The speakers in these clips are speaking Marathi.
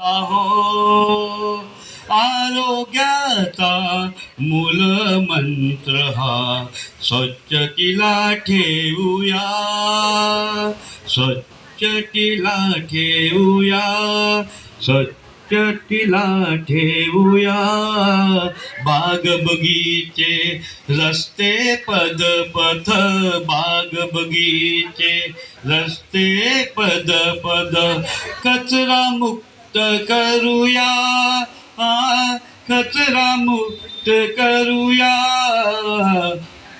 हो आरोग्याचा मूल मंत्र हा स्वच्छतेला ठेवूया. स्वच्छतेला ठेवूया. स्वच्छतेला ठेवूया. बाग बगीचे रस्ते पद पथ बाग बगीचे रस्ते पद पद कचरा मुक्त करूया. आ, कचरा मुक्त करूया.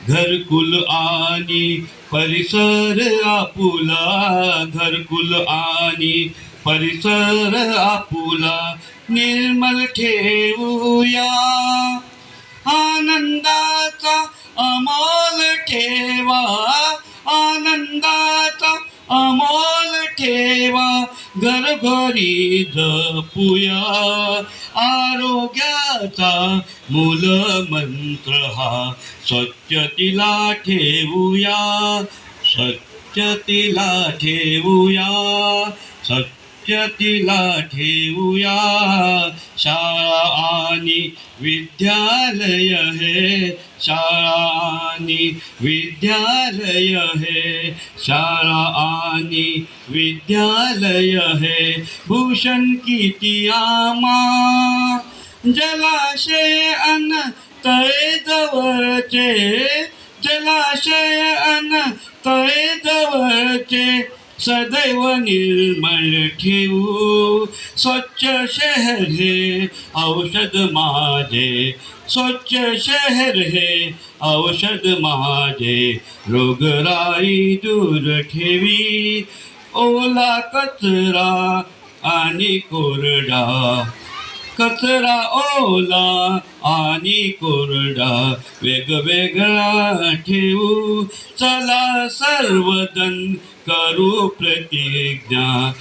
घरकुल आणि परिसर आपुला. घरकुल आणि परिसर आपुला. निर्मल ठेवूया. घरी जपूया आरोग्याचा मूल मंत्र हा स्वच्छतीला ठेवूया. स्वच्छतीला ठेवूया. तिला ठेवूया. शाळा आणि विद्यालय हे शाळा आणि विद्यालय हे शाळा आणि विद्यालय हे. भूषण किती आमा जलाशय अन तळे जवळचे जलाशय अन तळे जवळचे. सदैव निर्मळ ठेवू स्वच्छ शहर हे औषध माझे। स्वच्छ शहर हे औषध माझे। रोगराई दूर ठेवी। ओला कचरा आणि कोरडा कचरा ओला आणि कोरडा वेगवेगळा ठेवू. चला सर्वजण करू प्रतिज्ञा.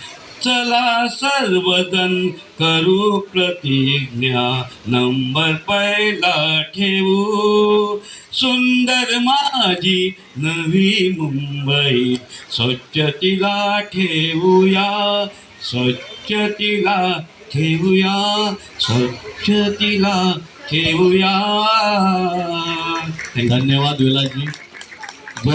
चला सर्वजण करू प्रतिज्ञा. नंबर पहिला ठेवू. सुंदर माझी नवी मुंबई स्वच्छतीला ठेवूया. स्वच्छतीला ठेवूया स्वच्छतेला ठेवूया. धन्यवाद विलाजी.